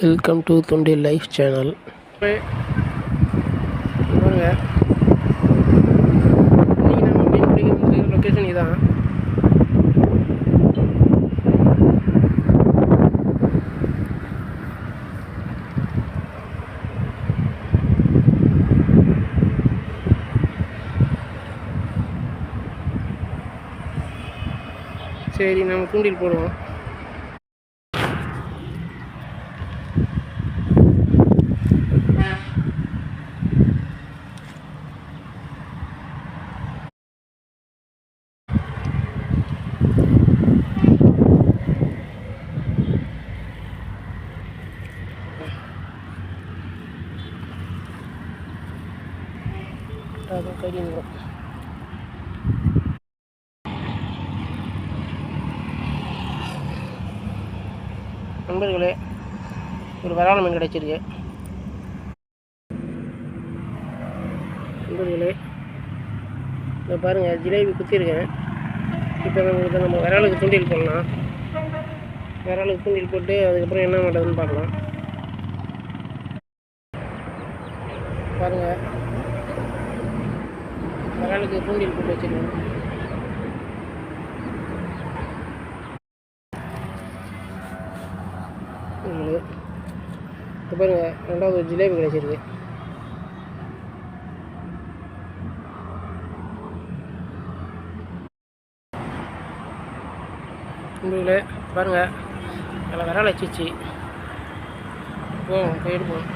Welcome to Thondi life channel பாருங்க. இன்னைக்கு நம்ம மீன் பிடிக்க வந்து லொக்கேஷன் இதான். சரி நம்ம தூண்டில் போடுவோம். நண்பர்களே ஒரு வரான மீன் கிடைச்சிருக்கு. நண்பர்களே இப்போ பாருங்கள் ஜிலேபி குத்திருக்கேன் இப்போ நம்மளுக்கு நம்ம விரலுக்கு தூண்டில் போடலாம். விரலுக்கு தூண்டில் போட்டு அதுக்கப்புறம் என்ன பண்ணுறதுன்னு பார்க்கலாம். பாருங்கள் விராலுக்கு தூண்டில் போட்டு வச்சுருக்கேன். உங்களுக்கு இப்போ பாருங்க ரெண்டாவது ஒரு ஜிலேபி கிடைச்சிருக்கு. உங்களே பாருங்கள் நல்லா விரால் வச்சிச்சு போவோம் போயிட்டு போவோம்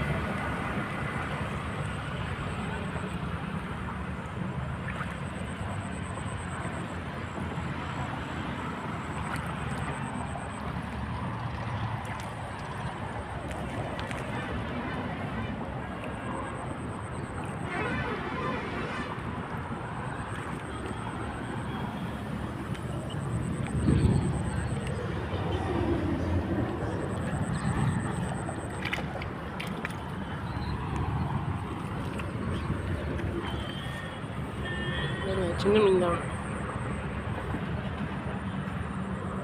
சின்ன மீன் தான்.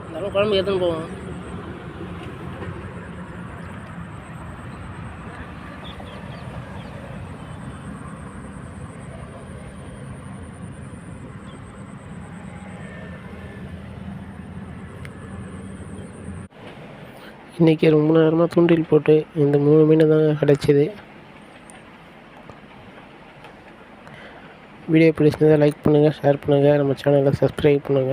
இருந்தாலும் குழம்பு எடுத்துன்னு போவோம். இன்றைக்கி ரொம்ப நேரமாக தூண்டில் போட்டு இந்த மூணு மீனை தாங்க கிடச்சிது. வீடியோ பிடிச்சிருந்தா லைக் பண்ணுங்கள் ஷேர் பண்ணுங்கள் நம்ம சேனலை சப்ஸ்கிரைப் பண்ணுங்கள்